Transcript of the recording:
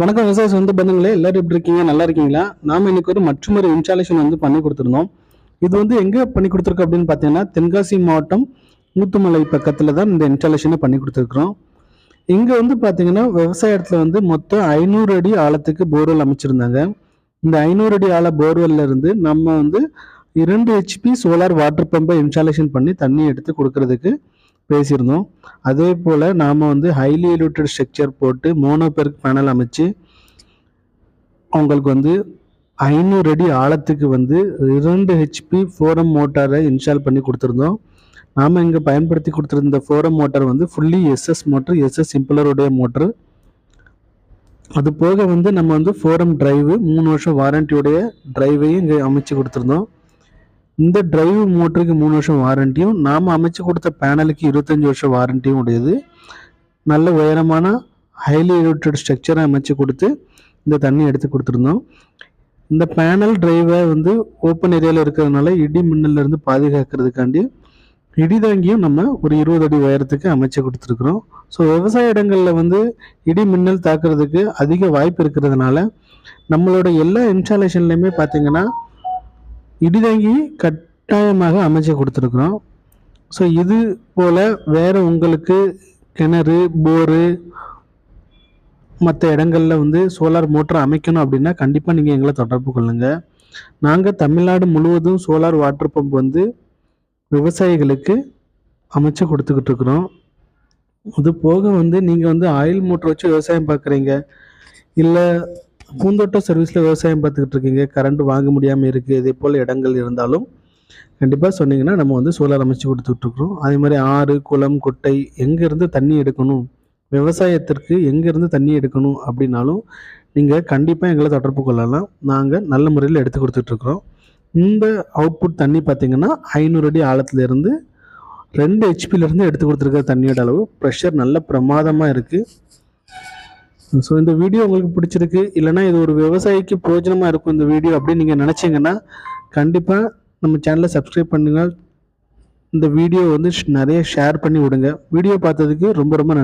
வணக்கம் விவசாய சொந்த பந்தங்களே எல்லாரும் எப்படி இருக்கீங்க? நல்லா இருக்கீங்களா? நாம இன்னைக்கு ஒரு மற்றொரு இன்ஸ்டாலேஷன் வந்து பண்ணி கொடுத்துருந்தோம். இது வந்து எங்கே பண்ணி கொடுத்துருக்கோம் அப்படின்னு பார்த்தீங்கன்னா தென்காசி மாவட்டம் ஊத்துமலை பக்கத்தில் தான் இந்த இன்ஸ்டாலேஷனை பண்ணி கொடுத்துருக்குறோம். இங்கே வந்து பார்த்தீங்கன்னா விவசாய இடத்துல வந்து மொத்தம் ஐநூறு அடி ஆழத்துக்கு போர்வெல் அமைச்சிருந்தாங்க. இந்த ஐநூறு அடி ஆழ போர்வெல்ல இருந்து நம்ம வந்து இரண்டு ஹெச்பி சோலார் வாட்டர் பம்பை இன்ஸ்டாலேஷன் பண்ணி தண்ணி எடுத்து கொடுக்கறதுக்கு பேசியிருந்தோம். அதே போல் நாம் வந்து ஹைலி எலிவேட்டட் ஸ்ட்ரக்சர் போட்டு மோனோபெர்க் பேனல் அமைச்சு அவங்களுக்கு வந்து ஐநூறு அடி ஆழத்துக்கு வந்து இரண்டு ஹெச்பி ஃபோரம் மோட்டாரை இன்ஸ்டால் பண்ணி கொடுத்துருந்தோம். நாம் இங்கே பயன்படுத்தி கொடுத்துருந்த ஃபோரம் மோட்டார் வந்து ஃபுல்லி எஸ்எஸ் மோட்டர் எஸ்எஸ் சிம்பிளருடைய மோட்ரு அது போக வந்து நம்ம வந்து ஃபோரம் டிரைவு மூணு வருஷம் வாரண்டியுடைய டிரைவையும் இங்கே அமைச்சு கொடுத்துருந்தோம். இந்த டிரைவ் மோட்டருக்கு மூணு வருஷம் வாரண்டியும் நாம் அமைச்சு கொடுத்த பேனலுக்கு இருபத்தஞ்சி வருஷம் வாரண்டியும் உடையது. நல்ல உயரமான ஹைலி எலிவேட்டட் ஸ்ட்ரக்சரை அமைச்சு கொடுத்து இந்த தண்ணி எடுத்து கொடுத்துருந்தோம். இந்த பேனல் டிரைவை வந்து ஓப்பன் ஏரியாவில் இருக்கிறதுனால இடி மின்னலேருந்து பாதுகாக்கிறதுக்காண்டி இடி தாங்கியும் நம்ம ஒரு இருபது அடி உயரத்துக்கு அமைச்சு கொடுத்துருக்குறோம். ஸோ விவசாய இடங்களில் வந்து இடி மின்னல் தாக்குறதுக்கு அதிக வாய்ப்பு இருக்கிறதுனால நம்மளோட எல்லா இன்ஸ்டாலேஷன்லையுமே பார்த்தீங்கன்னா இடிதங்கி கட்டாயமாக அமைச்சு கொடுத்துருக்குறோம். ஸோ இது போல் வேறு உங்களுக்கு கிணறு போரு மற்ற இடங்களில் வந்து சோலார் மோட்டர் அமைக்கணும் அப்படின்னா கண்டிப்பாக நீங்கள் எங்களை தொடர்பு கொள்ளுங்கள் நாங்கள் தமிழ்நாடு முழுவதும் சோலார் வாட்டர் பம்ப் வந்து விவசாயிகளுக்கு அமைச்சு கொடுத்துக்கிட்டு இருக்கிறோம். அது போக வந்து நீங்கள் வந்து ஆயில் மோட்டர் வச்சு விவசாயம் பார்க்குறீங்க. இல்லை பூந்தோட்டம் சர்வீஸில் விவசாயம் பார்த்துக்கிட்டு இருக்கீங்க. கரண்ட் வாங்க முடியாமல் இருக்குது இதே போல் இடங்கள் இருந்தாலும் கண்டிப்பாக சொன்னீங்கன்னா நம்ம வந்து சோலார் அமைச்சு கொடுத்துட்ருக்குறோம் அதே மாதிரி ஆறு குளம் குட்டை எங்கேருந்து தண்ணி எடுக்கணும்? விவசாயத்திற்கு எங்கேருந்து தண்ணி எடுக்கணும் அப்படின்னாலும் நீங்கள் கண்டிப்பாக எங்களை தொடர்பு கொள்ளலாம். நாங்கள் நல்ல முறையில் எடுத்து கொடுத்துட்ருக்குறோம் இந்த அவுட்புட் தண்ணி பார்த்தீங்கன்னா ஐநூறு அடி ஆழத்துலேருந்து ரெண்டு ஹெச்பிலேருந்து எடுத்து கொடுத்துருக்க தண்ணியோட அளவு. ப்ரெஷர் நல்ல பிரமாதமாக இருக்குது ஸோ இந்த வீடியோ உங்களுக்கு பிடிச்சிருக்கு இல்லைனா இது ஒரு விவசாயிக்கு பிரயோஜனமாக இருக்கும் இந்த வீடியோ அப்படின்னு நீங்கள் நினச்சிங்கன்னா கண்டிப்பாக நம்ம சேனலை சப்ஸ்கிரைப் பண்ணுங்கள் இந்த வீடியோ வந்து ஷ்- நிறைய ஷேர் பண்ணி விடுங்க. வீடியோ பார்த்ததுக்கு ரொம்ப ரொம்ப நன்றி.